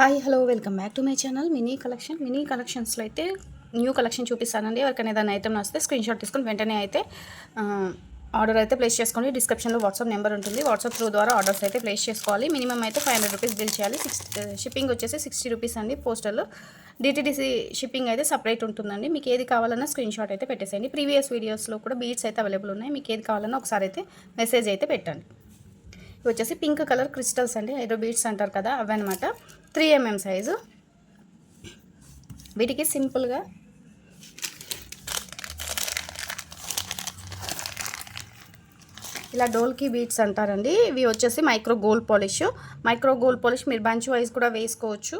Hi hello welcome back to my channel mini collection. Mini కలెక్షన్స్లో అయితే new collection చూపిస్తానండి. ఎవరికైనా ఏదైనా ఐటమ్ వస్తే స్క్రీన్ షాట్ తీసుకొని వెంటనే అయితే ఆర్డర్ అయితే ప్లేస్ చేసుకోండి. డిస్క్రిప్షన్లో వాట్సాప్ నెంబర్ ఉంటుంది. వాట్సాప్ త్రూ ద్వారా ఆర్డర్స్ అయితే ప్లేస్ చేసుకోవాలి. మినిమం అయితే ఫైవ్ హండ్రెడ్ రూపీస్ బిల్ చేయాలి. సిక్స్ షిప్పింగ్ uh, వచ్చేసి సిక్స్టీ రూపీస్ అండి పోస్టర్లో డిటీడీసీ షిప్పింగ్ అయితే సపరేట్ ఉంటుందండి. మీకు ఏది కావాలన్నా స్క్రీన్ షాట్ అయితే పెట్టేసేయండి. ప్రీవియస్ వీడియోస్లో కూడా బీట్స్ అయితే అవైలబుల్ ఉన్నాయి. మీకు ఏది కావాలన్నా ఒకసారి అయితే మెసేజ్ అయితే పెట్టండి. ఇవి వచ్చేసి పింక్ కలర్ క్రిస్టల్స్ అండి. హైడ్రో బీట్స్ అంటారు కదా అవన్నమాట త్రీ ఎంఎం సైజు. వీటికి సింపుల్గా ఇలా డోల్కి బీట్స్ అంటారండి. ఇవి వచ్చేసి micro gold polish. Micro gold polish మీరు బంచ్ వైజ్ కూడా వేసుకోవచ్చు.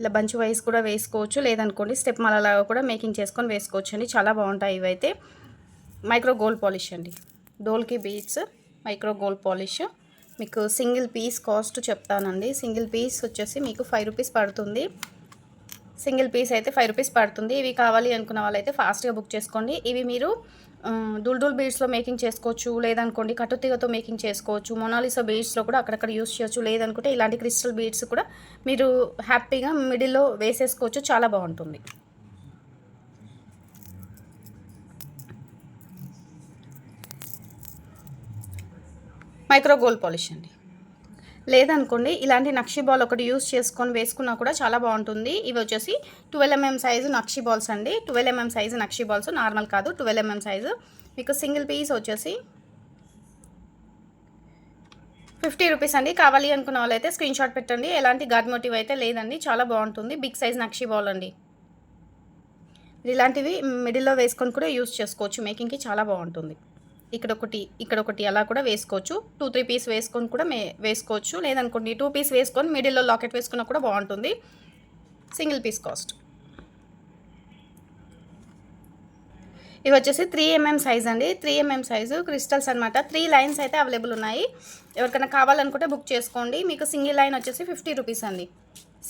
ఇలా బంచ్ వైజ్ కూడా వేసుకోవచ్చు. లేదనుకోండి స్టెప్ మలలాగా కూడా మేకింగ్ చేసుకొని వేసుకోవచ్చు అండి చాలా బాగుంటాయి ఇవైతే. మైక్రో గోల్డ్ పాలిష్ అండి. Dholki beats micro gold polish. మీకు సింగిల్ పీస్ కాస్ట్ చెప్తానండి. సింగిల్ పీస్ వచ్చేసి మీకు ఫైవ్ రూపీస్ పడుతుంది. సింగిల్ పీస్ అయితే ఫైవ్ రూపీస్ పడుతుంది. ఇవి కావాలి అనుకున్న వాళ్ళైతే ఫాస్ట్గా బుక్ చేసుకోండి. ఇవి మీరు డుల్ బీడ్స్లో మేకింగ్ చేసుకోవచ్చు లేదనుకోండి కట్టుతీగతో మేకింగ్ చేసుకోవచ్చు మొనాలిసా బీడ్స్లో కూడా అక్కడక్కడ యూస్ చేయొచ్చు లేదనుకుంటే ఇలాంటి క్రిస్టల్ బీడ్స్ కూడా మీరు హ్యాపీగా మిడిల్లో వేసేసుకోవచ్చు చాలా బాగుంటుంది. మైక్రో గోల్డ్ పాలిష్ అండి. లేదనుకోండి ఇలాంటి నక్షి బాల్ ఒకటి యూస్ చేసుకొని వేసుకున్నా కూడా చాలా బాగుంటుంది. ఇవి వచ్చేసి twelve MM size nakshi balls అండి. Twelve mm size nakshi balls normal కాదు ట్వెల్వ్ ఎంఎం సైజు. మీకు సింగిల్ పీస్ వచ్చేసి ఫిఫ్టీ రూపీస్ అండి. కావాలి అనుకున్న వాళ్ళైతే స్క్రీన్ షాట్ పెట్టండి. ఎలాంటి గాడ్ మోటివ్ అయితే లేదండి. చాలా బాగుంటుంది. బిగ్ సైజ్ నక్షి బాల్ అండి. ఇలాంటివి మిడిల్లో వేసుకొని కూడా యూస్ చేసుకోవచ్చు. మేకింగ్కి చాలా బాగుంటుంది. ఇక్కడ ఒకటి ఇక్కడ ఒకటి అలా కూడా వేసుకోవచ్చు. టూ త్రీ పీస్ వేసుకొని కూడా మే వేసుకోవచ్చు. లేదనుకోండి టూ పీస్ వేసుకొని మిడిల్లో లాకెట్ వేసుకున్నా కూడా బాగుంటుంది. Single piece cost. ఇవి వచ్చేసి త్రీ ఎంఎం సైజ్ అండి. త్రీ ఎంఎం సైజు క్రిస్టల్స్ అనమాట త్రీ లైన్స్ అయితే అవైలబుల్ ఉన్నాయి. ఎవరికైనా కావాలనుకుంటే బుక్ చేసుకోండి. మీకు సింగిల్ లైన్ వచ్చేసి ఫిఫ్టీ రూపీస్ అండి.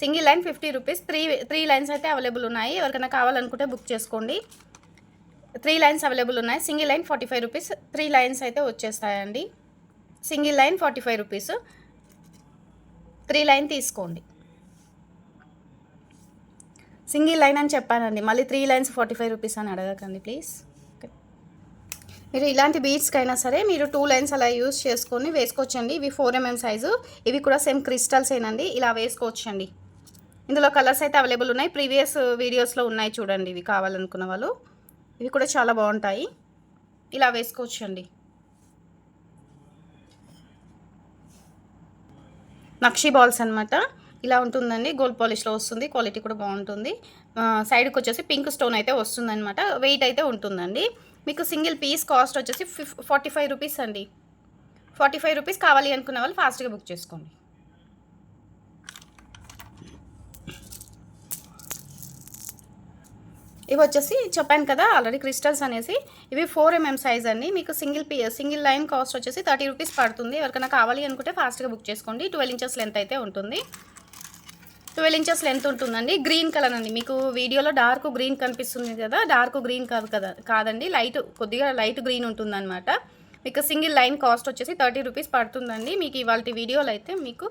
Single line fifty rupees. Three three lines అయితే అవైలబుల్ ఉన్నాయి. ఎవరికైనా కావాలనుకుంటే బుక్ చేసుకోండి. త్రీ లైన్స్ అవైలబుల్ ఉన్నాయి. Single line forty five rupees. Three lines అయితే వచ్చేస్తాయండి. Single line forty five rupees. Three line తీసుకోండి. సింగిల్ లైన్ అని చెప్పానండి. మళ్ళీ three lines forty five rupees అని అడగకండి ప్లీజ్. మీరు ఇలాంటి బీడ్స్కైనా సరే మీరు టూ లైన్స్ అలా యూస్ చేసుకొని వేసుకోవచ్చండి. ఇవి ఫోర్ ఎంఎం సైజు. ఇవి కూడా సేమ్ క్రిస్టల్స్ ఏనండి. ఇలా వేసుకోవచ్చండి. ఇందులో కలర్స్ అయితే అవైలబుల్ ఉన్నాయి. ప్రీవియస్ వీడియోస్లో ఉన్నాయి చూడండి. ఇవి కావాలనుకున్న వాళ్ళు. ఇవి కూడా చాలా బాగుంటాయి. ఇలా వేసుకోవచ్చు అండి నక్షి బాల్స్ అనమాట ఇలా ఉంటుందండి. గోల్డ్ పాలిష్లో వస్తుంది. క్వాలిటీ కూడా బాగుంటుంది. సైడ్కి వచ్చేసి పింక్ స్టోన్ అయితే వస్తుందన్నమాట. వెయిట్ అయితే ఉంటుందండి. మీకు సింగిల్ పీస్ కాస్ట్ వచ్చేసి ఫిఫ్ ఫార్టీ ఫైవ్ రూపీస్ అండి. ఫార్టీ ఫైవ్ రూపీస్ కావాలి అనుకున్న వాళ్ళు ఫాస్ట్గా బుక్ చేసుకోండి. ఇవి వచ్చేసి చెప్పాను కదా ఆల్రెడీ క్రిస్టల్స్ అనేసి. ఇవి ఫోర్ ఎంఎం సైజ్ అండి. మీకు సింగిల్ పీ సింగిల్ లైన్ కాస్ట్ వచ్చేసి థర్టీ రూపీస్ పడుతుంది. ఎవరికైనా కావాలి అనుకుంటే ఫాస్ట్గా బుక్ చేసుకోండి. ట్వెల్వ్ ఇంచెస్ లెంత్ అయితే ఉంటుంది. ట్వెల్వ్ ఇంచెస్ లెంత్ ఉంటుందండి. గ్రీన్ కలర్ అండి. మీకు వీడియోలో డార్క్ గ్రీన్ కనిపిస్తుంది కదా డార్క్ గ్రీన్ కాదు కదా కాదండి. లైట్ కొద్దిగా లైట్ గ్రీన్ ఉంటుందన్నమాట. మీకు సింగిల్ లైన్ కాస్ట్ వచ్చేసి థర్టీ రూపీస్ పడుతుందండి. మీకు ఇవాళ వీడియోలు అయితే మీకు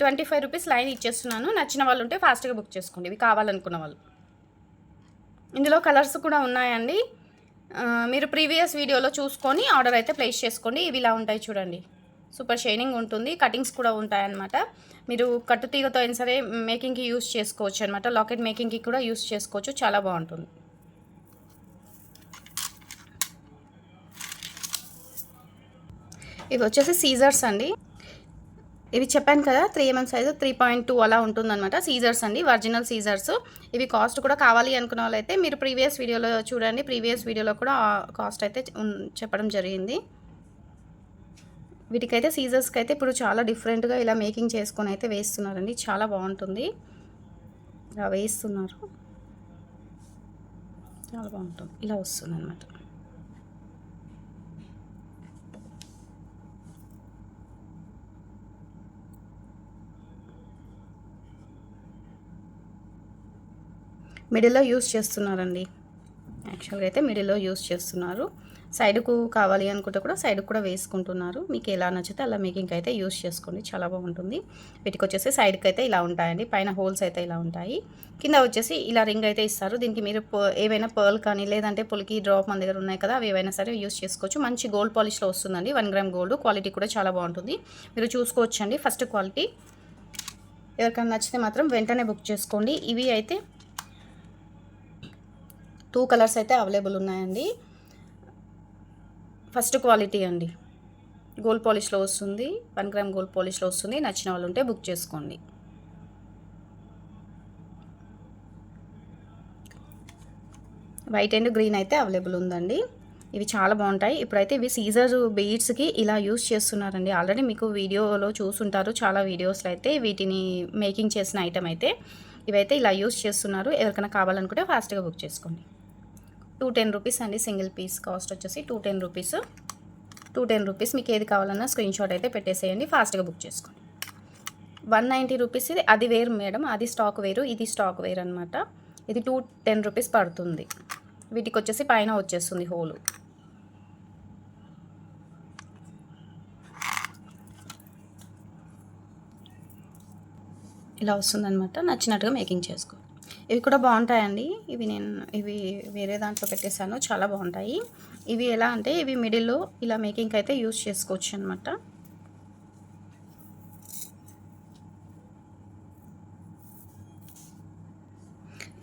ట్వంటీ ఫైవ్ రూపీస్ లైన్ ఇచ్చేస్తున్నాను. నచ్చిన వాళ్ళు ఉంటే ఫాస్ట్గా బుక్ చేసుకోండి. ఇవి కావాలనుకున్న వాళ్ళు. ఇందులో కలర్స్ కూడా ఉన్నాయండి. మీరు ప్రీవియస్ వీడియోలో చూసుకొని ఆర్డర్ అయితే ప్లేస్ చేసుకోండి. ఇవి ఇలా ఉంటాయి చూడండి. సూపర్ షైనింగ్ ఉంటుంది. కటింగ్స్ కూడా ఉంటాయన్నమాట. మీరు కట్టు తీగతో అయినా సరే మేకింగ్కి యూస్ చేసుకోవచ్చు అనమాట లాకెట్ మేకింగ్కి కూడా యూస్ చేసుకోవచ్చు. చాలా బాగుంటుంది. ఇవి వచ్చేసి సీజర్స్ అండి. ఇవి చెప్పాను కదా three MM size three point two అలా ఉంటుందన్నమాట. సీజర్స్ అండి ఒరిజినల్ సీజర్స్ ఇవి కాస్ట్ కూడా కావాలి అనుకున్న వాళ్ళైతే మీరు ప్రీవియస్ వీడియోలో చూడండి. ప్రీవియస్ వీడియోలో కూడా కాస్ట్ అయితే చెప్పడం జరిగింది. వీటికైతే సీజర్స్కి అయితే ఇప్పుడు చాలా డిఫరెంట్గా ఇలా మేకింగ్ చేసుకొని అయితే వేస్తున్నారండి. చాలా బాగుంటుంది. ఇలా వేస్తున్నారు. చాలా బాగుంటుంది. ఇలా వస్తుంది అనమాట మిడిల్లో యూస్ చేస్తున్నారండి. యాక్చువల్గా అయితే మిడిల్లో యూస్ చేస్తున్నారు. సైడ్కు కావాలి అనుకుంటే కూడా సైడ్కు కూడా వేసుకుంటున్నారు. మీకు ఎలా నచ్చితే అలా మేకింగ్ అయితే యూస్ చేసుకోండి. చాలా బాగుంటుంది. వీటికి వచ్చేసి సైడ్కి అయితే ఇలా ఉంటాయండి. పైన హోల్స్ అయితే ఇలా ఉంటాయి. కింద వచ్చేసి ఇలా రింగ్ అయితే ఇస్తారు. దీనికి మీరు ఏవైనా పర్ల్ కానీ లేదంటే పులికి డ్రాప్ మన దగ్గర ఉన్నాయి కదా అవి ఏవైనా సరే యూస్ చేసుకోవచ్చు. మంచి గోల్డ్ పాలిష్లో వస్తుందండి. One gram gold. క్వాలిటీ కూడా చాలా బాగుంటుంది. మీరు చూసుకోవచ్చండి ఫస్ట్ క్వాలిటీ. ఎవరికైనా నచ్చితే మాత్రం వెంటనే బుక్ చేసుకోండి. ఇవి అయితే టూ కలర్స్ అయితే అవైలబుల్ ఉన్నాయండి. ఫస్ట్ క్వాలిటీ అండి. గోల్డ్ పాలిష్లో వస్తుంది. వన్ గ్రామ్ గోల్డ్ పాలిష్లో వస్తుంది. నచ్చిన వాళ్ళు ఉంటే బుక్ చేసుకోండి. వైట్ అండ్ గ్రీన్ అయితే అవైలబుల్ ఉందండి. ఇవి చాలా బాగుంటాయి. ఇప్పుడైతే ఇవి సీజర్ బీడ్స్కి ఇలా యూస్ చేస్తున్నారండి. ఆల్రెడీ మీకు వీడియోలో చూసుంటారు. చాలా వీడియోస్లో అయితే వీటిని మేకింగ్ చేసిన ఐటమ్ అయితే ఇవైతే ఇలా యూస్ చేస్తున్నారు. ఎవరికైనా కావాలనుకుంటే ఫాస్ట్గా బుక్ చేసుకోండి. టూ టెన్ రూపీస్ అండి సింగిల్ పీస్ కాస్ట్ వచ్చేసి two ten rupees. Two ten rupees మీకు ఏది కావాలన్నా స్క్రీన్ షాట్ అయితే పెట్టేసేయండి ఫాస్ట్గా బుక్ చేసుకోండి. వన్ నైంటీ రూపీస్ ఇది అది వేరు మేడం అది స్టాక్ వేరు ఇది స్టాక్ వేరు అనమాట ఇది టూ టెన్ రూపీస్ పడుతుంది. వీటికి వచ్చేసి పైన వచ్చేస్తుంది హోలు. ఇలా వస్తుందన్నమాట నచ్చినట్టుగా మేకింగ్ చేసుకో ఇవి కూడా బాగుంటాయండి. ఇవి నేను ఇవి వేరే దాంట్లో పెట్టేశాను. చాలా బాగుంటాయి. ఇవి ఎలా అంటే ఇవి మిడిల్లో ఇలా మేకింగ్ అయితే యూస్ చేసుకోవచ్చు అనమాట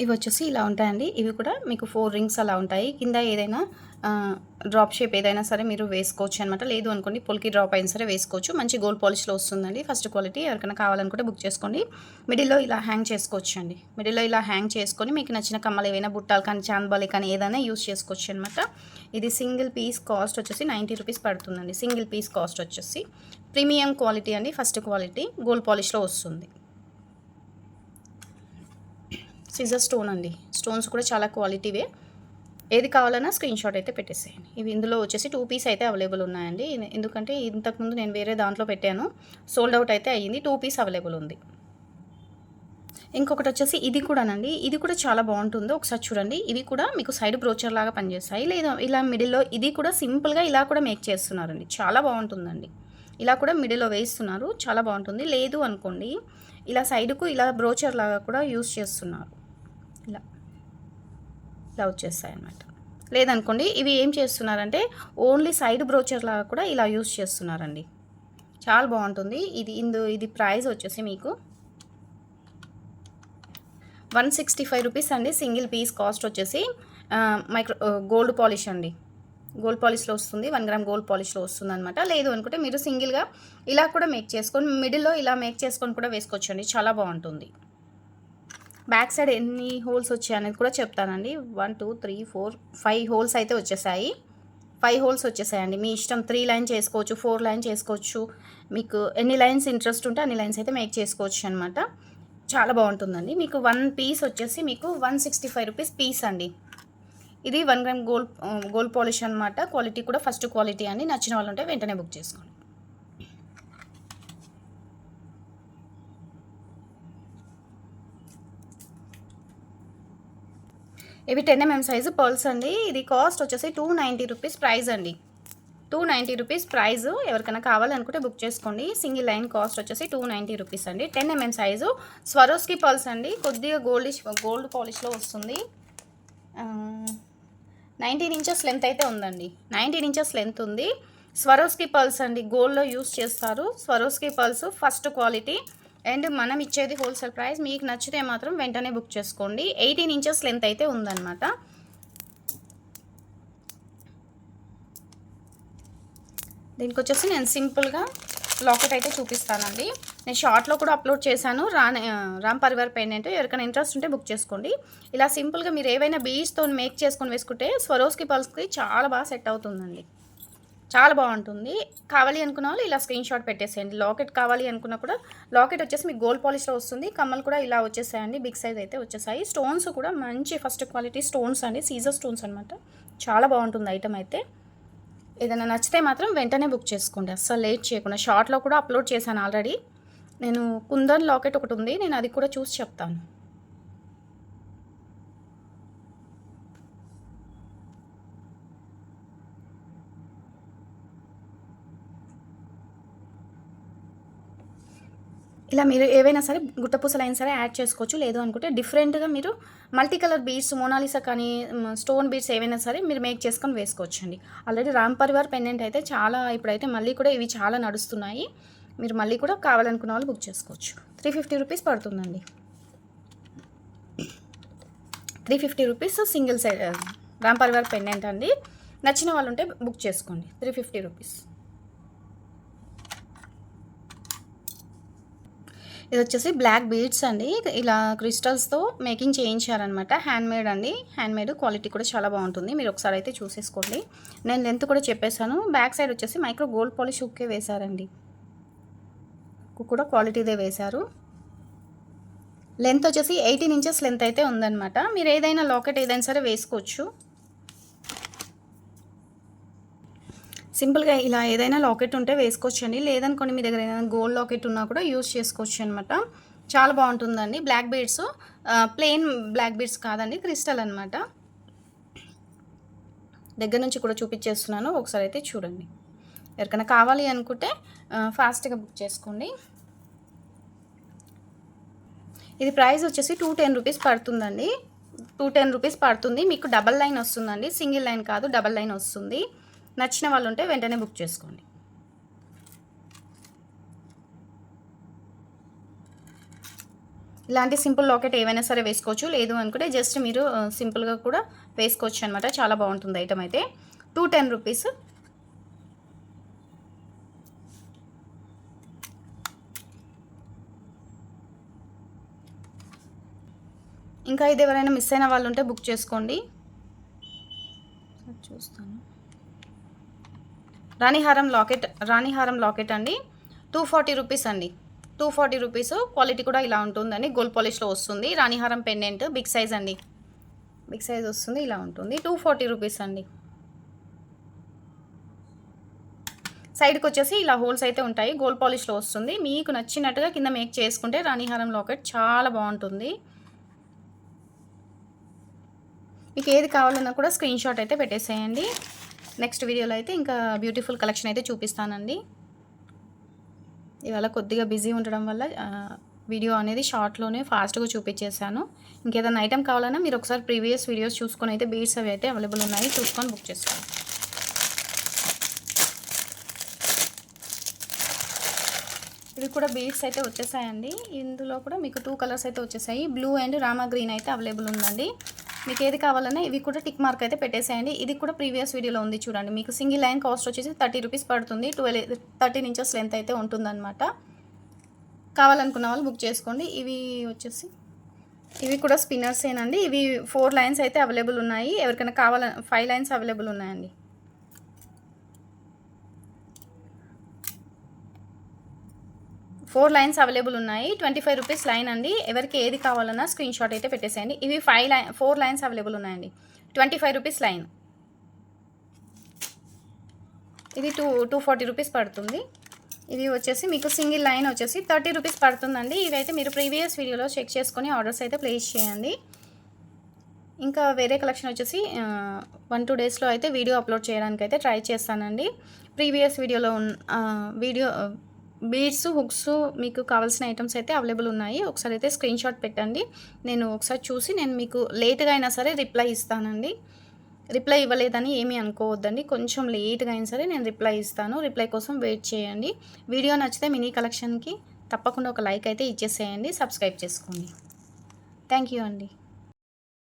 ఇవి వచ్చేసి ఇలా ఉంటాయండి. ఇవి కూడా మీకు ఫోర్ రింగ్స్ అలా ఉంటాయి. కింద ఏదైనా డ్రాప్ షేప్ ఏదైనా సరే మీరు వేసుకోవచ్చు అనమాట లేదు అనుకోండి పొలికి డ్రాప్ అయినా సరే వేసుకోవచ్చు. మంచి గోల్డ్ పాలిష్లో వస్తుందండి. ఫస్ట్ క్వాలిటీ ఎవరికైనా కావాలనుకుంటే బుక్ చేసుకోండి. మిడిల్లో ఇలా హ్యాంగ్ చేసుకోవచ్చు అండి మిడిల్లో ఇలా హ్యాంగ్ చేసుకొని మీకు నచ్చిన కమ్మలు ఏవైనా బుట్టాలు కానీ చాందబాలి కానీ ఏదైనా యూస్ చేసుకోవచ్చు అనమాట ఇది సింగిల్ పీస్ కాస్ట్ వచ్చేసి నైంటీ రూపీస్ పడుతుందండి. సింగిల్ పీస్ కాస్ట్ వచ్చేసి. ప్రీమియం క్వాలిటీ అండి. ఫస్ట్ క్వాలిటీ గోల్డ్ పాలిష్లో వస్తుంది. సిజర్ స్టోన్ అండి. స్టోన్స్ కూడా చాలా క్వాలిటీవే ఏది కావాలన్నా స్క్రీన్ షాట్ అయితే పెట్టేసేయండి. ఇవి ఇందులో వచ్చేసి టూ పీస్ అయితే అవైలబుల్ ఉన్నాయండి. ఎందుకంటే ఇంతకుముందు నేను వేరే దాంట్లో పెట్టాను. సోల్డ్ అవుట్ అయితే అయ్యింది. టూ పీస్ అవైలబుల్ ఉంది. ఇంకొకటి వచ్చేసి ఇది కూడానండి. ఇది కూడా చాలా బాగుంటుంది. ఒకసారి చూడండి. ఇవి కూడా మీకు సైడ్ బ్రోచర్ లాగా పనిచేస్తాయి. లేదా ఇలా మిడిల్లో ఇది కూడా సింపుల్గా ఇలా కూడా మేక్ చేస్తున్నారండి. చాలా బాగుంటుందండి. ఇలా కూడా మిడిల్లో వేస్తున్నారు చాలా బాగుంటుంది. లేదు అనుకోండి ఇలా సైడ్కు ఇలా బ్రోచర్ లాగా కూడా యూస్ చేస్తున్నారు. ఇలా వచ్చేస్తాయి అన్నమాట లేదనుకోండి ఇవి ఏం చేస్తున్నారంటే ఓన్లీ సైడ్ బ్రోచర్ లాగా కూడా ఇలా యూస్ చేస్తున్నారండి. చాలా బాగుంటుంది. ఇది ఇందు ఇది ప్రైస్ వచ్చేసి మీకు వన్ సిక్స్టీ ఫైవ్ రూపీస్ అండి. సింగిల్ పీస్ కాస్ట్ వచ్చేసి మైక్రో గోల్డ్ పాలిష్ అండి. గోల్డ్ పాలిష్లో వస్తుంది. వన్ గ్రామ్ గోల్డ్ పాలిష్లో వస్తుంది అనమాట లేదు అనుకుంటే మీరు సింగిల్గా ఇలా కూడా మేక్ చేసుకొని మిడిల్లో ఇలా మేక్ చేసుకొని కూడా వేసుకోవచ్చండి. చాలా బాగుంటుంది. బ్యాక్ సైడ్ ఎన్ని హోల్స్ వచ్చాయి అనేది కూడా చెప్తానండి. One two three four five holes అయితే వచ్చేసాయి. ఫైవ్ హోల్స్ వచ్చేసాయండి. మీ ఇష్టం త్రీ లైన్ చేసుకోవచ్చు ఫోర్ లైన్ చేసుకోవచ్చు. మీకు ఎన్ని లైన్స్ ఇంట్రెస్ట్ ఉంటే అన్ని లైన్స్ అయితే మేక్ చేసుకోవచ్చు అనమాట చాలా బాగుంటుందండి. మీకు వన్ పీస్ వచ్చేసి మీకు one sixty five rupees piece అండి. ఇది one gram gold gold polish అనమాట క్వాలిటీ కూడా ఫస్ట్ క్వాలిటీ అని నచ్చిన వాళ్ళు ఉంటే వెంటనే బుక్ చేసుకోండి. ఇవి టెన్ ఎంఎం సైజు పర్ల్స్ అండి. ఇది కాస్ట్ వచ్చేసి టూ నైంటీ రూపీస్ ప్రైస్ అండి. టూ నైంటీ రూపీస్ ప్రైస్ ఎవరికైనా కావాలనుకుంటే బుక్ చేసుకోండి. సింగిల్ లైన్ కాస్ట్ వచ్చేసి టూ నైంటీ రూపీస్ అండి. Ten MM size Swarovski pearls అండి. కొద్దిగా గోల్డిష్ గోల్డ్ పాలిష్లో వస్తుంది. నైన్టీన్ ఇంచెస్ లెంత్ అయితే ఉందండి. నైన్టీన్ ఇంచెస్ లెంత్ ఉంది. స్వరోస్కి పర్ల్స్ అండి. గోల్డ్లో యూస్ చేస్తారు. Swarovski pearls first quality. And మనం ఇచ్చేది హోల్సేల్ ప్రైస్. మీకు నచ్చితే మాత్రం వెంటనే బుక్ చేసుకోండి. ఎయిటీన్ ఇంచెస్ లెంత్ అయితే ఉందన్నమాట. దీనికి వచ్చేసి నేను సింపుల్గా లాకెట్ అయితే చూపిస్తానండి. నేను షార్ట్లో కూడా అప్లోడ్ చేశాను. రా రామ్ పరివార్ పెయింట్ ఎవరికైనా ఇంట్రెస్ట్ ఉంటే బుక్ చేసుకోండి. ఇలా సింపుల్గా మీరు ఏవైనా బీచ్తో మేక్ చేసుకొని వేసుకుంటే స్వరోస్కి పల్స్కి చాలా బాగా సెట్ అవుతుందండి. చాలా బాగుంటుంది. కావాలి అనుకున్న వాళ్ళు ఇలా స్క్రీన్ షాట్ పెట్టేసేయండి. లాకెట్ కావాలి అనుకున్నా కూడా లాకెట్ వచ్చేసి మీకు గోల్డ్ పాలిష్లో వస్తుంది. కమ్మలు కూడా ఇలా వచ్చేసాయండి. బిగ్ సైజ్ అయితే వచ్చేసాయి. స్టోన్స్ కూడా మంచి ఫస్ట్ క్వాలిటీ స్టోన్స్ అండి. సీజర్ స్టోన్స్ అనమాట చాలా బాగుంటుంది ఐటమ్ అయితే. ఏదైనా నచ్చితే మాత్రం వెంటనే బుక్ చేసుకోండి. అస్సలు లేట్ చేయకుండా. షార్ట్లో కూడా అప్లోడ్ చేశాను ఆల్రెడీ నేను కుందన్ లాకెట్ ఒకటి ఉంది. నేను అది కూడా చూసి చెప్తాను. ఇలా మీరు ఏవైనా సరే గుట్టపూసలు సరే యాడ్ చేసుకోవచ్చు. లేదు అనుకుంటే డిఫరెంట్గా మీరు multi colour beads Mona Lisa కానీ స్టోన్ బీడ్స్ ఏవైనా సరే మీరు మేక్ చేసుకొని వేసుకోవచ్చు అండి ఆల్రెడీ రామ్ పరివార్ పెండెంట్ అయితే చాలా ఇప్పుడైతే మళ్ళీ కూడా ఇవి చాలా నడుస్తున్నాయి. మీరు మళ్ళీ కూడా కావాలనుకున్న వాళ్ళు బుక్ చేసుకోవచ్చు. త్రీ ఫిఫ్టీ రూపీస్ పడుతుందండి. Three fifty rupees single side Ram Parivar pendant అండి. నచ్చిన వాళ్ళు ఉంటే బుక్ చేసుకోండి. త్రీ ఫిఫ్టీ రూపీస్ ఇది వచ్చేసి బ్లాక్ బీడ్స్ అండి. ఇలా క్రిస్టల్స్తో మేకింగ్ చేయించారనమాట హ్యాండ్ మేడ్ అండి. హ్యాండ్ మేడ్ క్వాలిటీ కూడా చాలా బాగుంటుంది. మీరు ఒకసారి అయితే చూసేసుకోండి. నేను లెంత్ కూడా చెప్పేశాను. బ్యాక్ సైడ్ వచ్చేసి మైక్రో గోల్డ్ పాలిష్ హుక్కే వేశారండి. కూడా క్వాలిటీదే వేశారు. లెంత్ వచ్చేసి ఎయిటీన్ ఇంచెస్ లెంత్ అయితే ఉందన్నమాట. మీరు ఏదైనా లాకెట్ ఏదైనా సరే వేసుకోవచ్చు. సింపుల్గా ఇలా ఏదైనా లాకెట్ ఉంటే వేసుకోవచ్చు అండి లేదనుకోండి మీ దగ్గర ఏదైనా గోల్డ్ లాకెట్ ఉన్నా కూడా యూజ్ చేసుకోవచ్చు అనమాట చాలా బాగుంటుందండి. Black beads plain black beads కాదండి. క్రిస్టల్ అనమాట దగ్గర నుంచి కూడా చూపించేస్తున్నాను. ఒకసారి అయితే చూడండి. ఎవరికైనా కావాలి అనుకుంటే ఫాస్ట్గా బుక్ చేసుకోండి. ఇది ప్రైస్ వచ్చేసి టూ టెన్ రూపీస్ పడుతుందండి. టూ టెన్ రూపీస్ పడుతుంది. మీకు డబల్ లైన్ వస్తుందండి. సింగిల్ లైన్ కాదు డబల్ లైన్ వస్తుంది. నచ్చిన వాళ్ళు ఉంటే వెంటనే బుక్ చేసుకోండి. ఇలాంటి సింపుల్ లాకెట్ ఏవైనా సరే వేసుకోవచ్చు. లేదు అనుకుంటే జస్ట్ మీరు సింపుల్గా కూడా వేసుకోవచ్చు అనమాట చాలా బాగుంటుంది ఐటమ్ అయితే. Two ten rupees. ఇంకా ఇది ఎవరైనా మిస్ అయిన వాళ్ళు ఉంటే బుక్ చేసుకోండి. చూస్తాను. రాణిహారం లాకెట్ రాణిహారం లాకెట్ అండి. టూ ఫార్టీ రూపీస్ అండి. Two forty rupees. క్వాలిటీ కూడా ఇలా ఉంటుందండి. గోల్డ్ పాలిష్లో వస్తుంది. రాణిహారం పెండెంట్ బిగ్ సైజ్ అండి. బిగ్ సైజ్ వస్తుంది ఇలా ఉంటుంది. టూ ఫార్టీ రూపీస్ అండి. సైడ్కి వచ్చేసి ఇలా హోల్స్ అయితే ఉంటాయి. గోల్డ్ పాలిష్లో వస్తుంది. మీకు నచ్చినట్టుగా కింద మేక్ చేసుకుంటే రాణిహారం లాకెట్ చాలా బాగుంటుంది. మీకు ఏది కావాలన్నా కూడా స్క్రీన్ షాట్ అయితే పెట్టేసేయండి. నెక్స్ట్ వీడియోలో అయితే ఇంకా బ్యూటిఫుల్ కలెక్షన్ అయితే చూపిస్తానండి. ఇవాళ కొద్దిగా బిజీ ఉండడం వల్ల వీడియో అనేది షార్ట్లోనే ఫాస్ట్గా చూపించేశాను. ఇంకేదైనా ఐటమ్ కావాలన్నా మీరు ఒకసారి ప్రీవియస్ వీడియోస్ చూసుకొని అయితే బీడ్స్ అవి అయితే అవైలబుల్ ఉన్నాయి చూసుకొని బుక్ చేసుకోండి. ఇవి కూడా బీడ్స్ అయితే వచ్చేసాయండి. ఇందులో కూడా మీకు టూ కలర్స్ అయితే వచ్చేసాయి. బ్లూ అండ్ రామా గ్రీన్ అయితే అవైలబుల్ ఉందండి. మీకు ఏది కావాలన్నా ఇవి కూడా టిక్ మార్క్ అయితే పెట్టేసేయండి. ఇది కూడా ప్రీవియస్ వీడియోలో ఉంది చూడండి. మీకు సింగిల్ లైన్ కాస్ట్ వచ్చేసి థర్టీ రూపీస్ పడుతుంది. ట్వెల్వ్ థర్టీన్ ఇంచెస్ లెంత్ అయితే ఉంటుందన్నమాట. కావాలనుకున్న వాళ్ళు బుక్ చేసుకోండి. ఇవి వచ్చేసి ఇవి కూడా స్పిన్నర్సేనండి ఇవి ఫోర్ లైన్స్ అయితే అవైలబుల్ ఉన్నాయి. ఎవరికైనా కావాల ఫైవ్ లైన్స్ అవైలబుల్ ఉన్నాయండి. ఫోర్ లైన్స్ అవైలబుల్ ఉన్నాయి. ట్వంటీ ఫైవ్ రూపీస్ లైన్ అండి. ఎవరికి ఏది కావాలన్నా స్క్రీన్ షాట్ అయితే పెట్టేసేయండి. ఇవి five line four lines available ఉన్నాయండి. Twenty five rupees line. ఇది టూ టూ ఫార్టీ రూపీస్ పడుతుంది. ఇది వచ్చేసి మీకు సింగిల్ లైన్ వచ్చేసి థర్టీ రూపీస్ పడుతుందండి. ఇవైతే మీరు ప్రీవియస్ వీడియోలో చెక్ చేసుకొని ఆర్డర్స్ అయితే ప్లేస్ చేయండి. ఇంకా వేరే కలెక్షన్ వచ్చేసి వన్ టూ డేస్లో అయితే వీడియో అప్లోడ్ చేయడానికి అయితే ట్రై చేస్తానండి. ప్రీవియస్ వీడియోలో వీడియో బీడ్స్ హుక్స్ మీకు కావాల్సిన ఐటమ్స్ అయితే అవైలబుల్ ఉన్నాయి. ఒకసారి అయితే స్క్రీన్ షాట్ పెట్టండి. నేను ఒకసారి చూసి నేను మీకు లేట్గా అయినా సరే రిప్లై ఇస్తానండి. రిప్లై ఇవ్వలేదని ఏమీ అనుకోవద్దండి. కొంచెం లేట్గా అయినా సరే నేను రిప్లై ఇస్తాను. రిప్లై కోసం వెయిట్ చేయండి. వీడియో నచ్చితే మినీ కలెక్షన్కి తప్పకుండా ఒక లైక్ అయితే ఇచ్చేసేయండి. సబ్స్క్రైబ్ చేసుకోండి. థ్యాంక్ యూ అండి.